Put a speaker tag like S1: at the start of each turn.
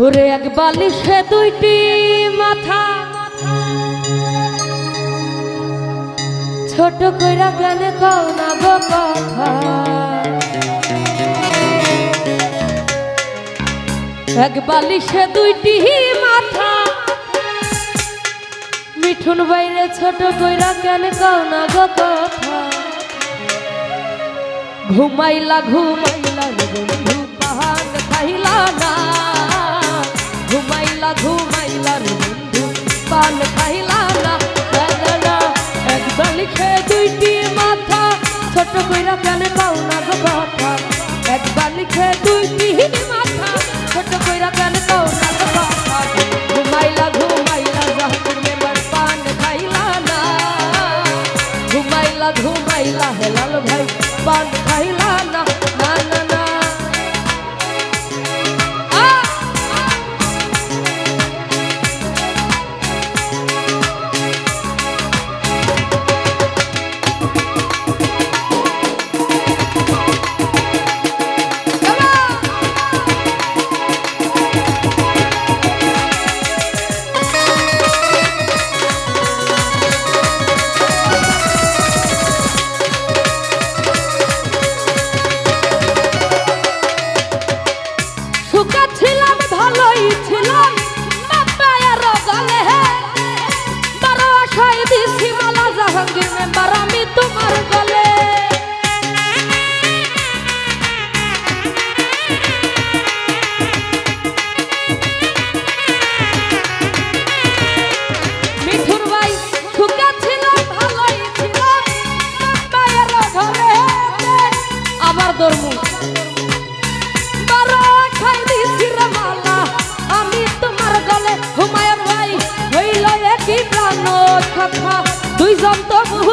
S1: ওরে এক বালিশে দুইটি মাথা। ছোট কইরা গেলে কও না গো কথা। এক বালিশে দুইটি মাথা। মিঠুন বাইরে ছোট কইরা কেন কও না গো কথা। ঘুমাইলা ঘুমাইলা বন্ধু পাহান খাইলা না। ঘুমাইলা বন্ধু পান খাইলা না না, না, না। এক বালিশে দুইটি মাথা ছোট কইরা কেন কও না গো কথা। এক বালিশে দুইটি মাথা ছোট কইরা কেন কও না গো কথা। ঘুমাইলা ঘুমাইলা জাহাপুর হেলাল ভাই পান জাহাঙ্গীর মেম্বার আমি তোমার গলে দুইজন তো বহু